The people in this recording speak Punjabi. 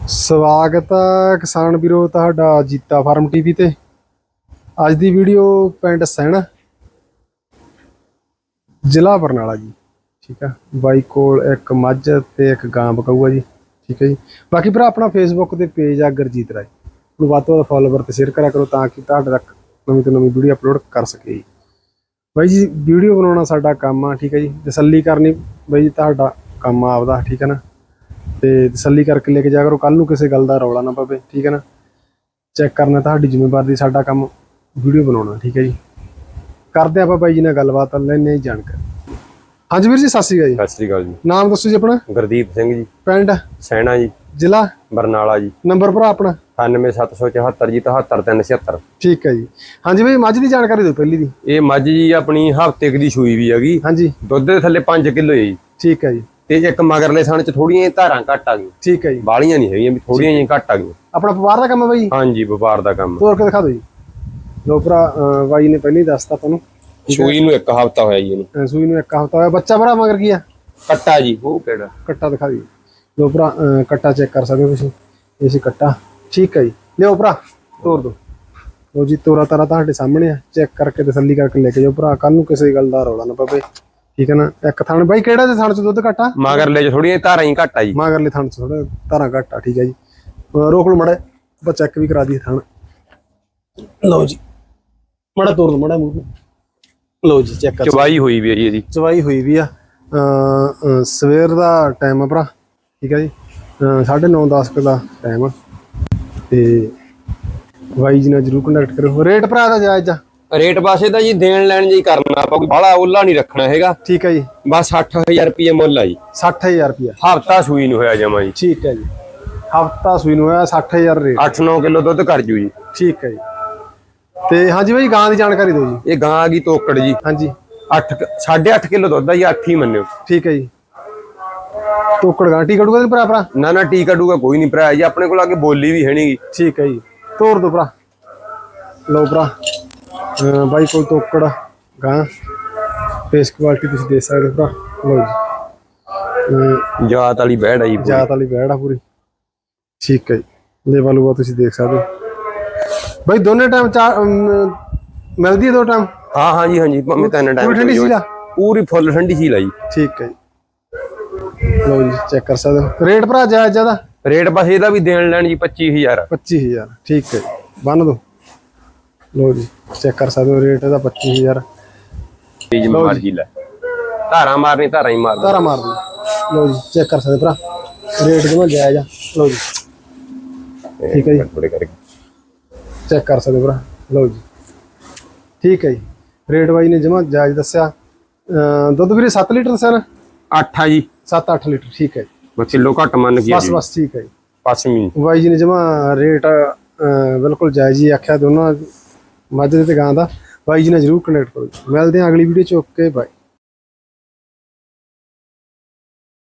ਸਵਾਗਤ ਹੈ ਕਿਸਾਨ ਵੀਰੋ ਤੁਹਾਡਾ ਜੀਤਾ ਫਾਰਮ ਟੀਵੀ ਤੇ। ਅੱਜ ਦੀ ਵੀਡੀਓ ਪਿੰਡ ਸੈਣਾ ਜ਼ਿਲ੍ਹਾ ਬਰਨਾਲਾ ਜੀ। ਠੀਕ ਆ? ਬਾਈ ਕੋਲ ਇੱਕ ਮੱਝ ਤੇ ਇੱਕ ਗਾਂ ਬਕਾਊ ਆ ਜੀ। ਠੀਕ ਹੈ ਜੀ? ਬਾਕੀ ਭਰਾ, ਆਪਣਾ ਫੇਸਬੁੱਕ ਤੇ ਪੇਜ ਆ ਗੁਰਜੀਤ ਰਾਏ। ਨੂੰ ਵੱਧ ਤੋਂ ਵੱਧ ਫਾਲੋਵਰ ਤੇ ਸ਼ੇਅਰ ਕਰਿਆ ਕਰੋ ਤਾਂ ਕਿ ਤੁਹਾਡੇ ਤੱਕ ਨਵੀਂ ਤੋਂ ਨਵੀਂ ਵੀਡੀਓ ਅਪਲੋਡ ਕਰ ਸਕੇ ਜੀ। ਬਾਈ ਜੀ, ਵੀਡੀਓ ਬਣਾਉਣਾ ਸਾਡਾ ਕੰਮ ਆ, ਠੀਕ ਹੈ ਜੀ? ਤਸੱਲੀ ਕਰਨੀ ਬਾਈ ਜੀ, ਤੁਹਾਡਾ ਕੰਮ ਆ ਆਪਦਾ, ਠੀਕ ਹੈ ਨਾ? ਤੇ ਤਸੱਲੀ ਕਰਕੇ ਲੈ ਕੇ ਜਾ ਕਰੋ। ਕੱਲ ਨੂੰ ਕਿਸੇ ਗੱਲ ਦਾ ਰੌਲਾ ਨਾ ਪਵੇ ਠੀਕ ਹੈ ਨਾ? ਚੈੱਕ ਕਰਨਾ ਤੁਹਾਡੀ ਜ਼ਿੰਮੇਵਾਰੀ ਸਾਡਾ ਕੰਮ ਵੀਡੀਓ ਬਣਾਉਣਾ ਠੀਕ ਹੈ ਜੀ। ਕਰਦੇ ਆਪਾਂ ਬਾਈ ਜੀ ਨਾਲ ਗੱਲਬਾਤ ਲੈਣੇ ਜਾਣਕਾਰੀ। ਹਾਂਜੀ ਵੀਰ ਜੀ ਸਤਿ ਸ਼੍ਰੀ ਅਕਾਲ ਜੀ। ਸਤਿ ਸ੍ਰੀ ਅਕਾਲ ਜੀ। ਨਾਮ ਦੱਸੋ ਜੀ ਆਪਣਾ? ਗੁਰਦੀਪ ਸਿੰਘ ਜੀ। ਪਿੰਡ? ਸੈਣਾ ਜੀ। ਜ਼ਿਲ੍ਹਾ? ਬਰਨਾਲਾ ਜੀ। ਨੰਬਰ ਭਰਾ ਆਪਣਾ? 98774 ਜੀ 77376 ਠੀਕ ਹੈ ਜੀ। ਹਾਂਜੀ ਬਾਈ ਮੱਝ ਦੀ ਜਾਣਕਾਰੀ ਦਿਓ ਪਹਿਲੀ ਦੀ। ਇਹ ਮੱਝ ਜੀ ਆਪਣੀ ਹਫ਼ਤੇ ਦੀ ਸੂਈ ਵੀ ਹੈਗੀ। ਹਾਂਜੀ। ਦੁੱਧ ਦੇ ਥੱਲੇ 5 ਕਿਲੋ ਹੈ ਜੀ। ਠੀਕ ਹੈ ਜੀ। ਤੇ ਇੱਕ ਮਗਰਲੇ ਥਣ ਚ ਥੋੜੀਆਂ ਜਿਹੀਆਂ ਧਾਰਾਂ ਘੱਟ ਆ ਗਈਆਂ। ਠੀਕ ਹੈ ਜੀ। ਬਾਲੀਆਂ ਨਹੀਂ ਹੈਗੀਆਂ ਵੀ ਥੋੜੀਆਂ ਜਿਹੀਆਂ ਘੱਟ ਆ ਗਈਆਂ। ਆਪਣਾ ਵਪਾਰ ਦਾ ਕੰਮ ਹੈ ਬਾਈ ਹਾਂਜੀ ਵਪਾਰ ਦਾ ਕੰਮ। ਤੋਰ ਕੇ ਦਿਖਾ ਦਿਓ ਜੀ। ਲੋ ਭਰਾ ਬਾਈ ਨੇ ਪਹਿਲਾਂ ਹੀ ਦੱਸਤਾ ਤੁਹਾਨੂੰ। ਸੂਈ ਨੂੰ ਇੱਕ ਹਫ਼ਤਾ ਹੋਇਆ ਜੀ ਇਹਨੂੰ। ਸੂਈ ਨੂੰ ਇੱਕ ਹਫਤਾ ਹੋਇਆ। ਬੱਚਾ ਭਰਾ ਮਗਰ ਕੀ ਆ? ਕੱਟਾ ਜੀ। ਉਹ ਕਿਹੜਾ? ਕੱਟਾ ਦਿਖਾ ਦਿਓ। ਲੋ ਭਰਾ ਕੱਟਾ ਚੈੱਕ ਕਰ ਸਕਦੇ ਹੋ ਤੁਸੀਂ। ਇਹ ਸੀ ਕੱਟਾ। ਠੀਕ ਹੈ ਜੀ। ਲਿਓ ਭਰਾ ਤੋਰ ਦੋ ਲੋ ਜੀ ਤੋਰਾ ਤਾਰਾ ਤੁਹਾਡੇ ਸਾਹਮਣੇ ਆ। ਚੈੱਕ ਕਰਕੇ ਤਸੱਲੀ ਕਰਕੇ ਲੈ ਕੇ ਜਾਓ ਭਰਾ। ਕੱਲ ਨੂੰ ਕਿਸੇ ਗੱਲ ਦਾ ਰੌਲਾ ਨਾ ਪਵੇ। ਠੀਕ ਹੈ ਨਾ? ਇੱਕ ਥਣ ਬਾਈ ਕਿਹੜਾ ਤੇ ਥਣ ਚ ਦੁੱਧ ਘਟਾ ਮਗਰਲੇ ਚ ਥੋੜੀਆਂ ਧਾਰਾਂ ਹੀ ਘੱਟ ਆ ਜੀ। ਮਗਰਲੇ ਥਣ ਚ ਥੋੜਾ ਧਾਰਾਂ ਘੱਟ ਆ ਠੀਕ ਹੈ ਜੀ। ਰੋਕ ਲਓ ਮੜਾ ਆਪਾਂ ਚੈੱਕ ਵੀ ਕਰਾ ਦਈਏ ਥਣ। ਲਓ ਜੀ। ਮੜਾ ਤੋਰ ਦੋ ਮੜਾ ਮੂੰਹ। ਲਓ ਜੀ ਚੈੱਕ ਕਰ ਚਵਾਈ ਹੋਈ ਵੀ ਹੈ ਜੀ ਇਹਦੀ। ਚਵਾਈ ਹੋਈ ਵੀ ਆ। ਸਵੇਰ ਦਾ ਟਾਈਮ ਆ ਭਰਾ ਠੀਕ ਹੈ ਜੀ। 9:30 10 ਦਾ ਟਾਈਮ ਆ। ਤੇ ਜੀ ਨਾਲ ਜਰੂਰ ਕੰਟੈਕਟ ਕਰੋ ਰੇਟ ਭਰਾ ਦਾ ਜਾਇਜ਼ ਆ। ਰੇਟ ਪਾਸੇ ਤਾਂ ਜੀ ਦੇਣ ਲੈਣ ਜੀ ਕਰਨਾ ਆਪਾਂ ਕੋਈ ਬਾਹਲਾ ਉੱਲਾ ਨਹੀਂ ਰੱਖਣਾ ਹੈਗਾ। ਠੀਕ ਹੈ ਜੀ। ਬਸ 60000 ਰੁਪਏ ਮੁੱਲ ਆ ਜੀ। 60000 ਰੁਪਿਆ ਹਫ਼ਤਾ ਸੂਈ ਨੂੰ ਹੋਇਆ ਜਮਾ ਜੀ। ਠੀਕ ਹੈ ਜੀ। ਹਫਤਾ ਸੂਈ ਨੂੰ ਹੋਇਆ 60000 ਰੇਟ। 8-9 ਕਿਲੋ ਦੁੱਧ ਕਰ ਜੂ ਜੀ। ਠੀਕ ਹੈ ਜੀ। ਤੇ ਹਾਂਜੀ ਬਾਈ ਗਾਂ ਦੀ ਜਾਣਕਾਰੀ ਦਿਓ ਜੀ। ਇਹ ਗਾਂ ਆ ਗਈ ਤੋਕੜ ਜੀ। ਹਾਂਜੀ। 8 8.5 ਕਿਲੋ ਦੁੱਧ ਆ ਜੀ 8 ਹੀ ਮੰਨਿਓ। ਠੀਕ ਹੈ ਜੀ। ਤੋਕੜ ਗਾਂ ਟੀ ਕੜੂਗਾ ਭਰਾ ਭਰਾ? ਨਾ ਨਾ ਟੀਕਾ ਡੂਗਾ ਕੋਈ ਨਹੀਂ ਭਰਾ। ਜੀ ਆਪਣੇ ਕੋਲ ਆ ਕੇ ਬੋਲੀ ਵੀ ਹੈ ਨਹੀਂਗੀ ਠੀਕ ਹੈ ਜੀ। ਤੋਰ ਦੋ ਭਰਾ। ਲਓ ਭਰਾ। ਬਾਈ ਕੋਲ ਤੋਕੜ ਗਾਂ ਫੇਸ ਕੁਆਲਿਟੀ ਤੁਸੀਂ ਦੇਖ ਸਕਦੇ ਹੋ ਭਰਾ। ਲਓ ਜੀ। ਜਾਤ ਵਾਲੀ ਬਹਿੜ ਆ ਜੀ। ਜਾਤ ਵਾਲੀ ਬੈੜ ਆ ਪੂਰੀ। ਠੀਕ ਹੈ ਜੀ। ਲੈਵਲ ਉਹ ਤੁਸੀਂ ਦੇਖ ਸਕਦੇ ਹੋ। ਬਾਈ ਦੋਨੇ ਟਾਈਮ ਮਿਲਦੀ ਹੈ ਦੋ ਟਾਈਮ ਹਾਂ ਹਾਂ ਜੀ ਹਾਂ ਜੀ ਭਾਵੇਂ ਤਿੰਨ ਟਾਈਮ ਪੂਰੀ ਠੰਡੀ ਸੀ ਲਾ ਪੂਰੀ ਫੁੱਲ ਠੰਡੀ ਸੀ ਲਾਈ ਠੀਕ ਹੈ ਜੀ। ਲਓ ਜੀ ਚੈੱਕ ਕਰ ਸਕਦੇ ਹੋ। ਰੇਟ ਭਰਾ ਜਾਇਜ਼ ਜ਼ਿਆਦਾ? ਰੇਟ ਬਸ ਇਹਦਾ ਵੀ ਦੇਣ ਲੈਣ ਜੀ 25000 25000 ਠੀਕ ਹੈ ਬੰਨ ਦੋ। ਲਓ ਜੀ ਚੈੱਕ ਕਰ ਸਕਦੇ ਹੋ ਰੇਟ ਇਹਦਾ 25000 ਚੀਜ਼ ਮਰਜ਼ੀ ਲੈ। ਧਾਰਾਂ ਮਾਰਨੀ ਧਾਰਾਂ ਹੀ ਮਾਰਨੀ ਧਾਰਾ ਮਾਰ ਦੋ ਲਓ ਜੀ ਚੈੱਕ ਕਰ ਸਕਦੇ ਭਰਾ। ਰੇਟ ਜਮਾ ਜਾਇਜ਼ ਆ? ਲਓ ਜੀ। ਠੀਕ ਹੈ ਜੀ। ਥੋੜੇ ਕਰਕੇ। ਚੈੱਕ ਕਰ ਸਕਦੇ ਭਰਾ। ਲਓ ਜੀ। ਠੀਕ ਹੈ ਜੀ। ਰੇਟ ਬਾਈ ਨੇ ਜਮਾ ਜਾਇਜ਼ ਦੱਸਿਆ। ਦੁੱਧ ਵੀਰੇ 7 ਲੀਟਰ ਦੱਸਿਆ ਨਾ? 8 ਆ ਜੀ। 7-8 ਲੀਟਰ ਠੀਕ ਹੈ ਜੀ। ਬਸ ਕਿਲੋ ਘੱਟ ਮੰਨ ਗਿਆ ਬਸ ਜੀ। ਬਸ ਠੀਕ ਹੈ ਜੀ। ਪਸ਼ਮੀ ਬਾਈ ਜੀ ਨੇ ਜਮਾ ਰੇਟ ਬਿਲਕੁਲ ਜਾਇਜ਼ ਹੀ ਆਖਿਆ ਦੋਨਾਂ ਮੱਝ ਦੇ ਤੇ ਗਾਂ ਦਾ। ਬਾਈ ਜੀ ਨਾਲ ਜਰੂਰ ਕਨੈਕਟ ਕਰੋ। ਜੀ। ਮਿਲਦੇ ਹਾਂ ਅਗਲੀ ਵੀਡੀਓ ਚ। Okay bye